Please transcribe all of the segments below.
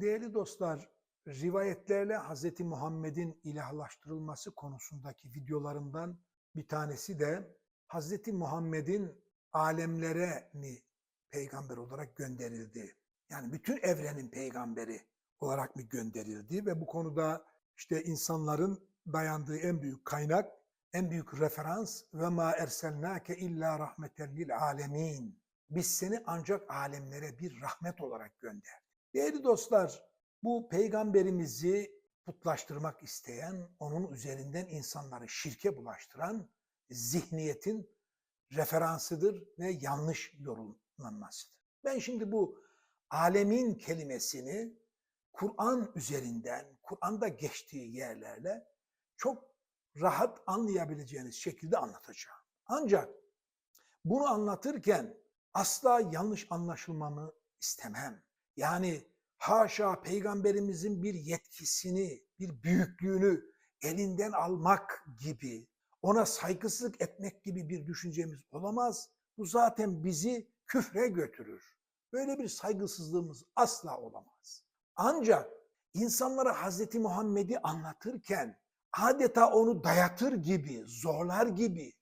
Değerli dostlar, rivayetlerle Hz. Muhammed'in ilahlaştırılması konusundaki videolarımdan bir tanesi de Hz. Muhammed'in alemlere mi peygamber olarak gönderildi? Yani bütün evrenin peygamberi olarak mı gönderildi? Ve bu konuda işte insanların dayandığı en büyük kaynak, en büyük referans ve ma erselnake illa rahmeten lil alemin. Biz seni ancak alemlere bir rahmet olarak gönderdik. Değerli dostlar, bu peygamberimizi putlaştırmak isteyen, onun üzerinden insanları şirke bulaştıran zihniyetin referansıdır ve yanlış yorumlanmasıdır. Ben şimdi bu alemin kelimesini Kur'an üzerinden, Kur'an'da geçtiği yerlerle çok rahat anlayabileceğiniz şekilde anlatacağım. Ancak bunu anlatırken asla yanlış anlaşılmamı istemem. Yani haşa peygamberimizin bir yetkisini, bir büyüklüğünü elinden almak gibi, ona saygısızlık etmek gibi bir düşüncemiz olamaz. Bu zaten bizi küfre götürür. Böyle bir saygısızlığımız asla olamaz. Ancak insanlara Hazreti Muhammed'i anlatırken adeta onu dayatır gibi, zorlar gibi,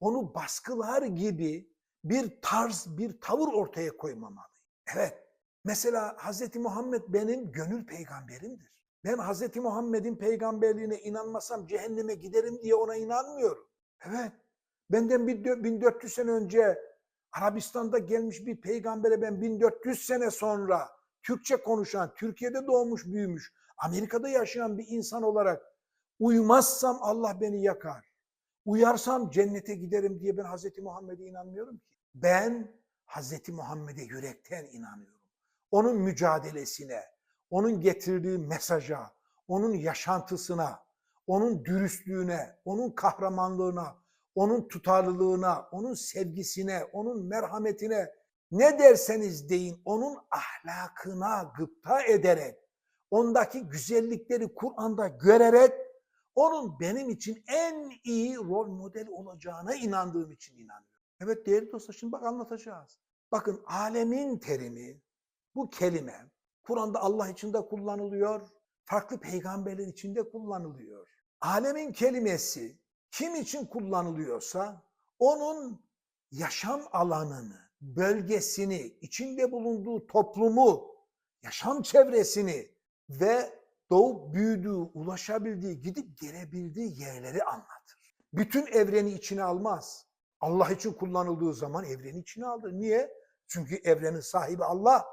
onu baskılar gibi bir tarz, bir tavır ortaya koymamalı. Evet, mesela Hazreti Muhammed benim gönül peygamberimdir. Ben Hazreti Muhammed'in peygamberliğine inanmasam cehenneme giderim diye ona inanmıyorum. Evet, benden bir dö- 1400 sene önce Arabistan'da gelmiş bir peygambere ben 1400 sene sonra Türkçe konuşan, Türkiye'de doğmuş büyümüş, Amerika'da yaşayan bir insan olarak uymazsam Allah beni yakar. Uyarsam cennete giderim diye ben Hazreti Muhammed'e inanmıyorum ki. Ben Hazreti Muhammed'e yürekten inanıyorum. Onun mücadelesine, onun getirdiği mesaja, onun yaşantısına, onun dürüstlüğüne, onun kahramanlığına, onun tutarlılığına, onun sevgisine, onun merhametine ne derseniz deyin onun ahlakına gıpta ederek, ondaki güzellikleri Kur'an'da görerek onun benim için en iyi rol model olacağına inandığım için inanıyorum. Evet değerli dostlar şimdi bak anlatacağız. Bakın alemin terimi, bu kelime Kur'an'da Allah için de kullanılıyor, farklı peygamberler için de kullanılıyor. Alemin kelimesi kim için kullanılıyorsa onun yaşam alanını, bölgesini, içinde bulunduğu toplumu, yaşam çevresini ve doğup büyüdüğü, ulaşabildiği, gidip gelebildiği yerleri anlatır. Bütün evreni içine almaz. Allah için kullanıldığı zaman evreni içine alır. Niye? Çünkü evrenin sahibi Allah.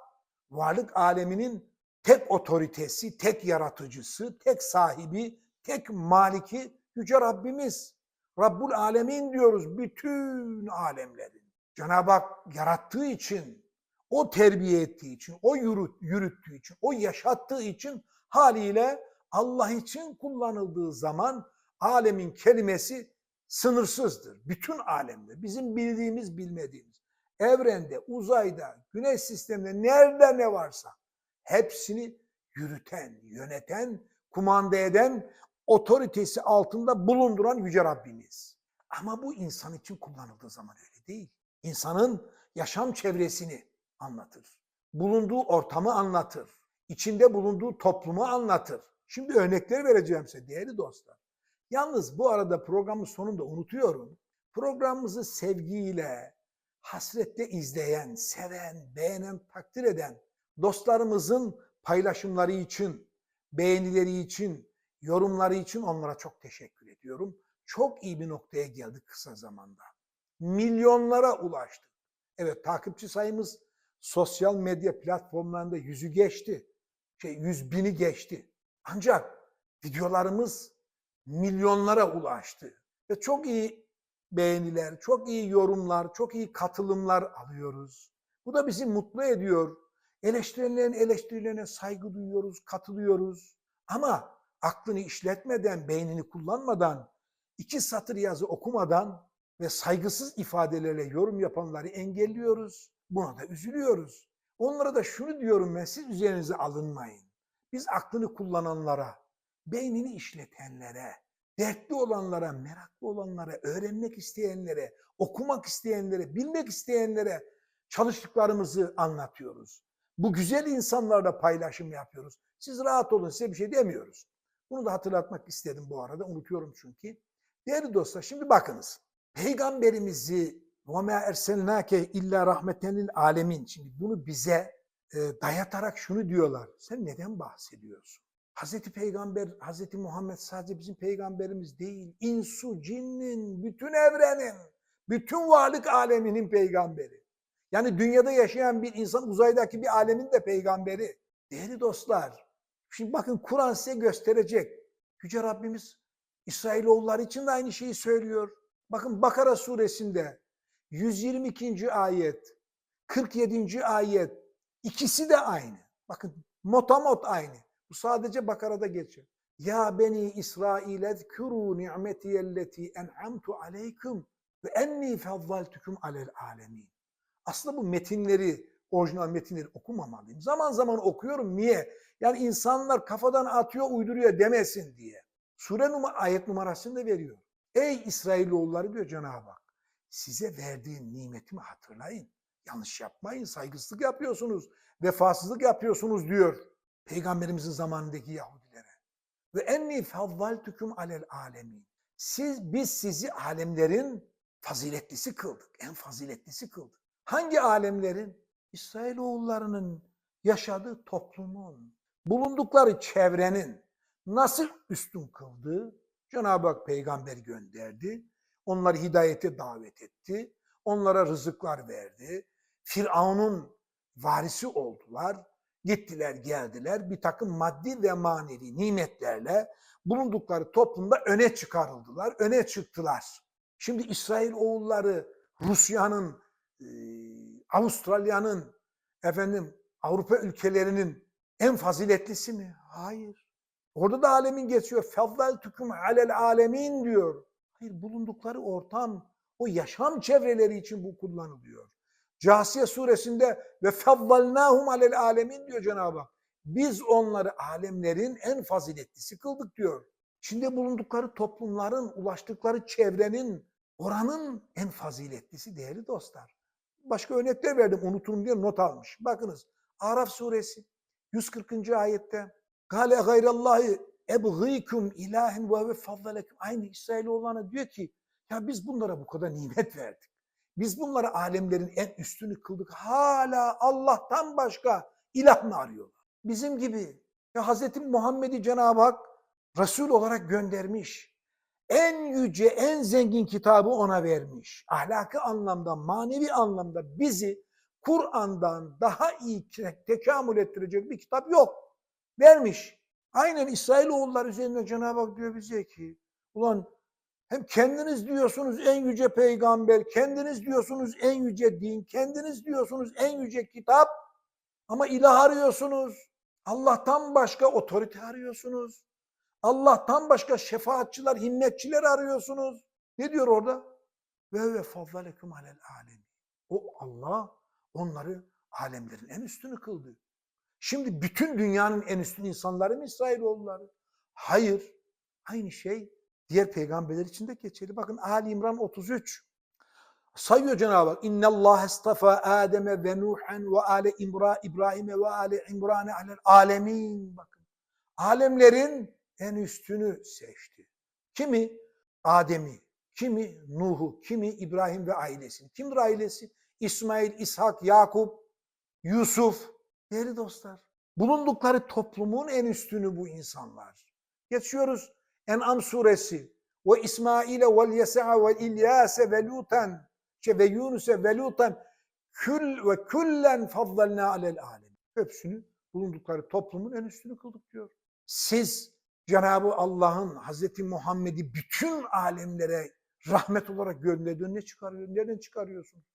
Varlık aleminin tek otoritesi, tek yaratıcısı, tek sahibi, tek maliki Yüce Rabbimiz. Rabbul Alemin diyoruz bütün alemlerin. Cenab-ı Hak yarattığı için, o terbiye ettiği için, o yürüt, yürüttüğü için, o yaşattığı için haliyle Allah için kullanıldığı zaman alemin kelimesi sınırsızdır. Bütün alemde, bizim bildiğimiz, bilmediğimiz, evrende, uzayda, güneş sisteminde nerede ne varsa hepsini yürüten, yöneten, kumanda eden, otoritesi altında bulunduran Yüce Rabbimiz. Ama bu insan için kullanıldığı zaman öyle değil. İnsanın yaşam çevresini anlatır. Bulunduğu ortamı anlatır. içinde bulunduğu toplumu anlatır. Şimdi örnekler vereceğim size değerli dostlar. Yalnız bu arada programın sonunda unutuyorum. Programımızı sevgiyle, hasretle izleyen, seven, beğenen, takdir eden dostlarımızın paylaşımları için, beğenileri için, yorumları için onlara çok teşekkür ediyorum. Çok iyi bir noktaya geldik kısa zamanda. Milyonlara ulaştık. Evet takipçi sayımız sosyal medya platformlarında yüzü geçti. Şey yüz bini geçti. Ancak videolarımız milyonlara ulaştı. Ve çok iyi beğeniler, çok iyi yorumlar, çok iyi katılımlar alıyoruz. Bu da bizi mutlu ediyor. Eleştirilerin eleştirilerine saygı duyuyoruz, katılıyoruz. Ama aklını işletmeden, beynini kullanmadan, iki satır yazı okumadan ve saygısız ifadelerle yorum yapanları engelliyoruz. Buna da üzülüyoruz. Onlara da şunu diyorum ben, siz üzerinize alınmayın. Biz aklını kullananlara, beynini işletenlere, dertli olanlara, meraklı olanlara, öğrenmek isteyenlere, okumak isteyenlere, bilmek isteyenlere çalıştıklarımızı anlatıyoruz. Bu güzel insanlarla paylaşım yapıyoruz. Siz rahat olun size bir şey demiyoruz. Bunu da hatırlatmak istedim bu arada. Unutuyorum çünkü. Değerli dostlar şimdi bakınız. Peygamberimizi وَمَا اَرْسَلْنَاكَ illa rahmeten lil alemin. Şimdi bunu bize e, dayatarak şunu diyorlar. Sen neden bahsediyorsun? Hazreti Peygamber, Hazreti Muhammed sadece bizim peygamberimiz değil. İnsu, cinnin, bütün evrenin, bütün varlık aleminin peygamberi. Yani dünyada yaşayan bir insan uzaydaki bir alemin de peygamberi. Değerli dostlar, şimdi bakın Kur'an size gösterecek. Yüce Rabbimiz İsrailoğulları için de aynı şeyi söylüyor. Bakın Bakara suresinde 122. ayet, 47. ayet ikisi de aynı. Bakın motamot aynı. Bu sadece Bakara'da geçiyor. Ya beni İsrail ezkuru ni'metiyelleti en'amtu aleykum ve enni fazzaltukum alel alemin. Aslında bu metinleri, orijinal metinleri okumamalıyım. Zaman zaman okuyorum. Niye? Yani insanlar kafadan atıyor, uyduruyor demesin diye. Sure numara, ayet numarasını da veriyor. Ey İsrailoğulları diyor Cenab-ı Hak. Size verdiğim nimetimi hatırlayın. Yanlış yapmayın, saygısızlık yapıyorsunuz, vefasızlık yapıyorsunuz diyor. Peygamberimizin zamanındaki Yahudilere. Ve enni fazzaltukum alel alemin. Siz, biz sizi alemlerin faziletlisi kıldık. En faziletlisi kıldık. Hangi alemlerin? İsrailoğullarının yaşadığı toplumun, bulundukları çevrenin nasıl üstün kıldığı Cenab-ı Hak peygamber gönderdi. Onları hidayete davet etti. Onlara rızıklar verdi. Firavun'un varisi oldular. Gittiler geldiler bir takım maddi ve manevi nimetlerle bulundukları toplumda öne çıkarıldılar, öne çıktılar. Şimdi İsrail oğulları Rusya'nın, e, Avustralya'nın, efendim Avrupa ülkelerinin en faziletlisi mi? Hayır. Orada da alemin geçiyor. Fezzal tüküm alel alemin diyor. Hayır bulundukları ortam, o yaşam çevreleri için bu kullanılıyor. Casiye suresinde ve fezzalnahum alel alemin diyor Cenab-ı Hak. Biz onları alemlerin en faziletlisi kıldık diyor. Şimdi bulundukları toplumların, ulaştıkları çevrenin, oranın en faziletlisi değerli dostlar. Başka örnekler verdim unuturum diye not almış. Bakınız Araf suresi 140. ayette Kale gayrallahi ebgîkum ilahin ve ve fazzalekum. Aynı İsrailoğullarına diyor ki ya biz bunlara bu kadar nimet verdik. Biz bunları alemlerin en üstünü kıldık. Hala Allah'tan başka ilah mı arıyorlar? Bizim gibi. Ya Hz. Muhammed'i Cenab-ı Hak Resul olarak göndermiş. En yüce, en zengin kitabı ona vermiş. Ahlaki anlamda, manevi anlamda bizi Kur'an'dan daha iyi tekamül ettirecek bir kitap yok. Vermiş. Aynen İsrailoğulları üzerinde Cenab-ı Hak diyor bize ki, ulan hem kendiniz diyorsunuz en yüce peygamber, kendiniz diyorsunuz en yüce din, kendiniz diyorsunuz en yüce kitap ama ilah arıyorsunuz. Allah'tan başka otorite arıyorsunuz. Allah'tan başka şefaatçiler, himmetçiler arıyorsunuz. Ne diyor orada? Ve ve fadlalekum alel alemi. O Allah onları alemlerin en üstünü kıldı. Şimdi bütün dünyanın en üstün insanları mı İsrailoğulları? Hayır. Aynı şey diğer peygamberler için de geçerli. Bakın Ali İmran 33. Sayıyor Cenab-ı Hak. İnne Allah estafa Adem'e ve Nuhan ve ale İmra İbrahim'e ve ale İmran'e alel alemin. Bakın. Alemlerin en üstünü seçti. Kimi? Adem'i, kimi Nuh'u, kimi İbrahim ve ailesini. Kimdir ailesi? İsmail, İshak, Yakup, Yusuf. Değerli dostlar, bulundukları toplumun en üstünü bu insanlar. Geçiyoruz En'am suresi. Ve İsmail'e ve Yesa'a ve İlyas'e ve Lutan şey, ve Yunus'e ve Lutan kül ve küllen faddalna alel alem. Hepsini bulundukları toplumun en üstünü kıldık diyor. Siz Cenab-ı Allah'ın Hazreti Muhammed'i bütün alemlere rahmet olarak gönderdiğini ne çıkarıyor? Nereden çıkarıyorsunuz?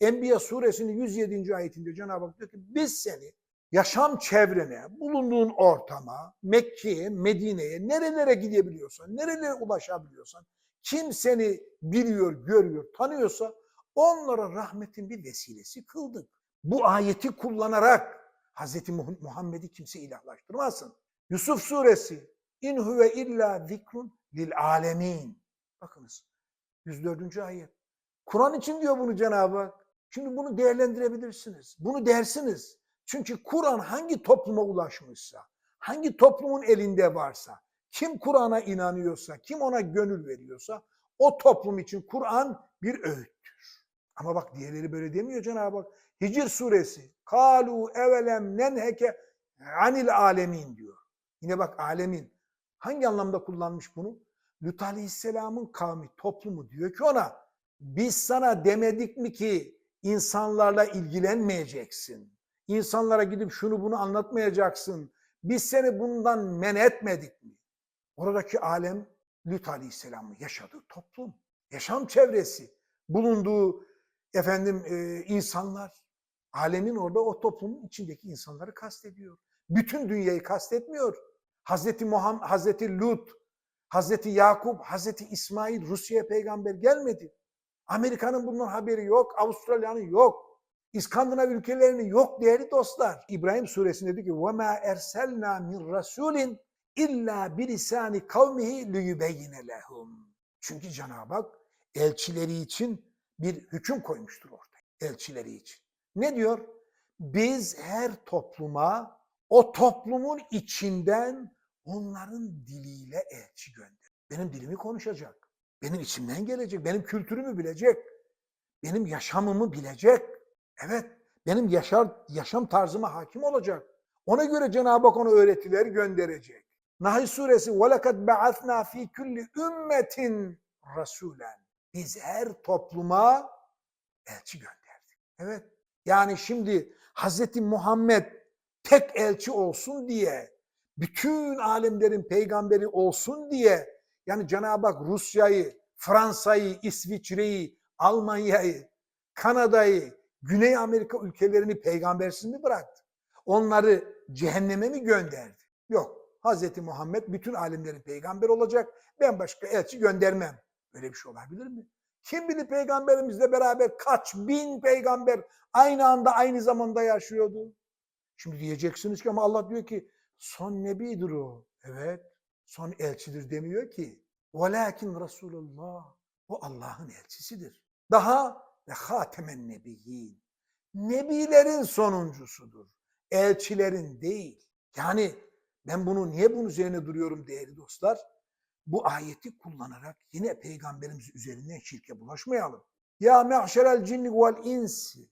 Enbiya suresinin 107. ayetinde Cenab-ı Hak diyor ki biz seni yaşam çevrene, bulunduğun ortama, Mekke'ye, Medine'ye, nerelere gidebiliyorsan, nerelere ulaşabiliyorsan, kim seni biliyor, görüyor, tanıyorsa onlara rahmetin bir vesilesi kıldık. Bu ayeti kullanarak Hz. Muhammed'i kimse ilahlaştırmasın. Yusuf suresi İn huve illa zikrun lil alemin. Bakınız 104. ayet. Kur'an için diyor bunu Cenab-ı Hak. Şimdi bunu değerlendirebilirsiniz. Bunu dersiniz. Çünkü Kur'an hangi topluma ulaşmışsa, hangi toplumun elinde varsa, kim Kur'an'a inanıyorsa, kim ona gönül veriyorsa o toplum için Kur'an bir öğüttür. Ama bak diğerleri böyle demiyor Cenab-ı Hak. Hicr suresi. Kalu evelem nenheke anil alemin diyor. Yine bak alemin. Hangi anlamda kullanmış bunu? Lut Aleyhisselam'ın kavmi, toplumu diyor ki ona biz sana demedik mi ki insanlarla ilgilenmeyeceksin. İnsanlara gidip şunu bunu anlatmayacaksın. Biz seni bundan men etmedik mi? Oradaki alem Lut Aleyhisselam'ın yaşadığı toplum, yaşam çevresi, bulunduğu efendim e, insanlar, alemin orada o toplumun içindeki insanları kastediyor. Bütün dünyayı kastetmiyor. Hazreti Muhammed, Hazreti Lut, Hazreti Yakup, Hazreti İsmail Rusya'ya peygamber gelmedi. Amerika'nın bundan haberi yok, Avustralya'nın yok. İskandinav ülkelerinin yok değerli dostlar. İbrahim suresinde diyor ki وَمَا اَرْسَلْنَا مِنْ رَسُولٍ illa bilisani kavmihi liyubeyyine lehum. Çünkü Cenab-ı Hak elçileri için bir hüküm koymuştur orada. Elçileri için. Ne diyor? Biz her topluma o toplumun içinden onların diliyle elçi gönder. Benim dilimi konuşacak. Benim içimden gelecek. Benim kültürümü bilecek. Benim yaşamımı bilecek. Evet, benim yaşar, yaşam tarzıma hakim olacak. Ona göre Cenab-ı Hak ona öğretiler gönderecek. Nahl suresi وَلَكَدْ بَعَثْنَا ف۪ي كُلِّ ümmetin rasulen. Biz her topluma elçi gönderdik. Evet. Yani şimdi Hazreti Muhammed tek elçi olsun diye, bütün alemlerin peygamberi olsun diye, yani Cenab-ı Hak Rusya'yı, Fransa'yı, İsviçre'yi, Almanya'yı, Kanada'yı, Güney Amerika ülkelerini peygambersiz mi bıraktı? Onları cehenneme mi gönderdi? Yok. Hazreti Muhammed bütün alemlerin peygamber olacak. Ben başka elçi göndermem. Böyle bir şey olabilir mi? Kim bilir peygamberimizle beraber kaç bin peygamber aynı anda aynı zamanda yaşıyordu. Şimdi diyeceksiniz ki ama Allah diyor ki son nebidir o. Evet son elçidir demiyor ki. Velakin Resulullah. O Allah'ın elçisidir. Daha ve hatemen nebiyyin. Nebilerin sonuncusudur. Elçilerin değil. Yani ben bunu niye bunun üzerine duruyorum değerli dostlar? Bu ayeti kullanarak yine peygamberimiz üzerinden şirke bulaşmayalım. Ya me'şerel cinni vel insi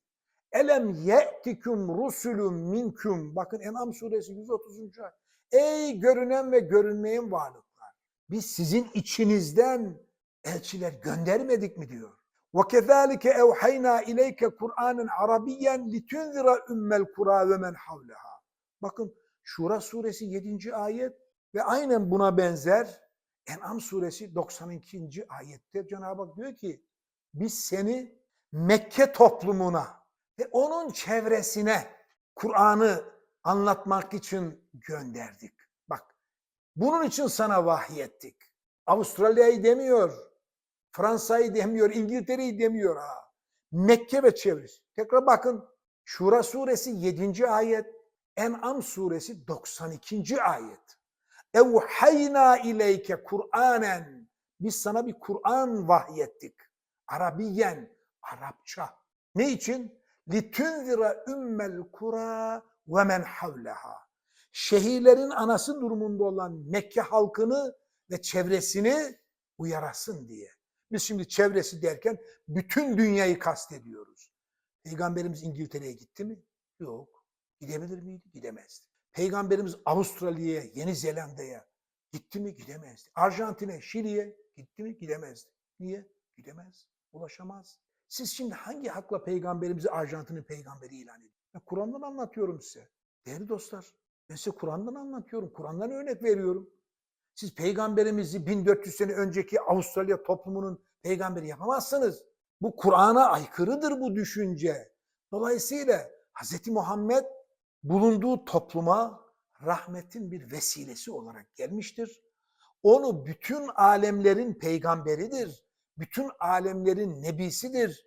elem ye'tikum rusulun minkum. Bakın En'am suresi 130. ayet. Ey görünen ve görünmeyen varlıklar. Biz sizin içinizden elçiler göndermedik mi diyor. وَكَذَٰلِكَ اَوْحَيْنَا اِلَيْكَ قُرْآنًا عَرَبِيًّا لِتُنْذِرَ اُمَّ الْقُرَى وَمَنْ حَوْلَهَا Bakın Şura suresi 7. ayet ve aynen buna benzer En'am suresi 92. ayette Cenab-ı Hak diyor ki biz seni Mekke toplumuna ve onun çevresine Kur'an'ı anlatmak için gönderdik. Bak bunun için sana vahyettik. Avustralya'yı demiyor, Fransa'yı demiyor, İngiltere'yi demiyor ha. Mekke ve çevresi. Tekrar bakın Şura suresi 7. ayet, En'am suresi 92. ayet. Evhayna ileyke Kur'anen. Biz sana bir Kur'an vahyettik. Arabiyen, Arapça. Ne için? Litunzira ümmel kura ve men havleha. Şehirlerin anası durumunda olan Mekke halkını ve çevresini uyarasın diye. Biz şimdi çevresi derken bütün dünyayı kastediyoruz. Peygamberimiz İngiltere'ye gitti mi? Yok. Gidebilir miydi? Gidemezdi. Peygamberimiz Avustralya'ya, Yeni Zelanda'ya gitti mi? Gidemezdi. Arjantin'e, Şili'ye gitti mi? Gidemezdi. Niye? Gidemez. Ulaşamaz. Siz şimdi hangi hakla peygamberimizi Arjantin'in peygamberi ilan ediyorsunuz? Kur'an'dan anlatıyorum size. Değerli dostlar, ben size Kur'an'dan anlatıyorum. Kur'an'dan örnek veriyorum. Siz peygamberimizi 1400 sene önceki Avustralya toplumunun peygamberi yapamazsınız. Bu Kur'an'a aykırıdır bu düşünce. Dolayısıyla Hz. Muhammed bulunduğu topluma rahmetin bir vesilesi olarak gelmiştir. Onu bütün alemlerin peygamberidir, bütün alemlerin nebisidir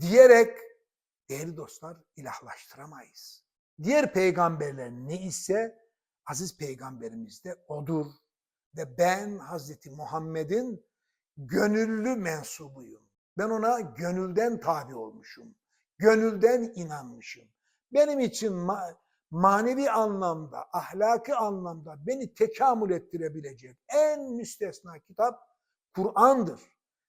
diyerek değerli dostlar ilahlaştıramayız. Diğer peygamberler ne ise aziz peygamberimiz de odur. Ve ben Hazreti Muhammed'in gönüllü mensubuyum. Ben ona gönülden tabi olmuşum. Gönülden inanmışım. benim için ma- manevi anlamda, ahlaki anlamda beni tekamül ettirebilecek en müstesna kitap Kur'an'dır.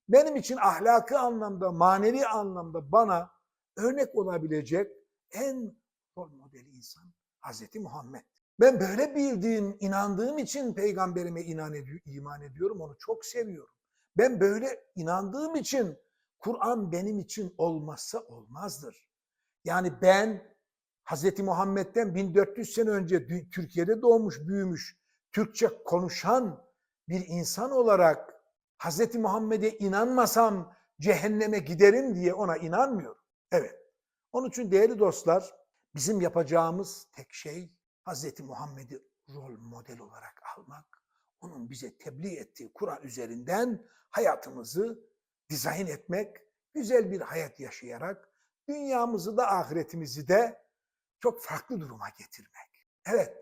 Benim için ahlaki anlamda, manevi anlamda bana örnek olabilecek en rol modeli insan Hazreti Muhammed. Ben böyle bildiğim, inandığım için peygamberime inan edi- iman ediyorum, onu çok seviyorum. Ben böyle inandığım için Kur'an benim için olmazsa olmazdır. Yani ben Hazreti Muhammed'den 1400 sene önce Türkiye'de doğmuş, büyümüş, Türkçe konuşan bir insan olarak Hazreti Muhammed'e inanmasam cehenneme giderim diye ona inanmıyorum. Evet. Onun için değerli dostlar, bizim yapacağımız tek şey Hazreti Muhammed'i rol model olarak almak, onun bize tebliğ ettiği Kur'an üzerinden hayatımızı dizayn etmek, güzel bir hayat yaşayarak dünyamızı da ahiretimizi de çok farklı duruma getirmek. Evet,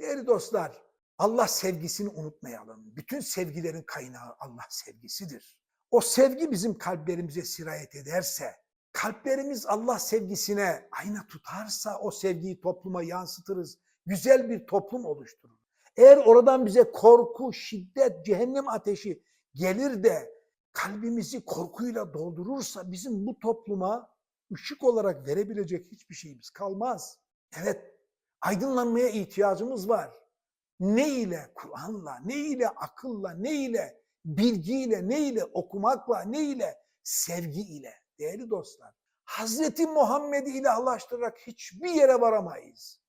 değerli dostlar, Allah sevgisini unutmayalım. Bütün sevgilerin kaynağı Allah sevgisidir. O sevgi bizim kalplerimize sirayet ederse, kalplerimiz Allah sevgisine ayna tutarsa o sevgiyi topluma yansıtırız. Güzel bir toplum oluşturur. Eğer oradan bize korku, şiddet, cehennem ateşi gelir de kalbimizi korkuyla doldurursa bizim bu topluma ışık olarak verebilecek hiçbir şeyimiz kalmaz. Evet, aydınlanmaya ihtiyacımız var. Ne ile? Kur'an'la, ne ile? Akılla, ne ile? Bilgiyle, ne ile? Okumakla, ne ile? Sevgi ile. Değerli dostlar, Hazreti Muhammed'i ilahlaştırarak hiçbir yere varamayız.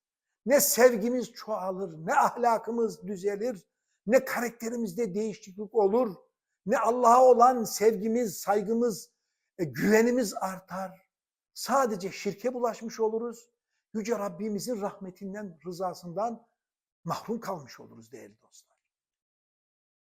Ne sevgimiz çoğalır, ne ahlakımız düzelir, ne karakterimizde değişiklik olur, ne Allah'a olan sevgimiz, saygımız, e, güvenimiz artar. Sadece şirke bulaşmış oluruz. Yüce Rabbimizin rahmetinden, rızasından mahrum kalmış oluruz değerli dostlar.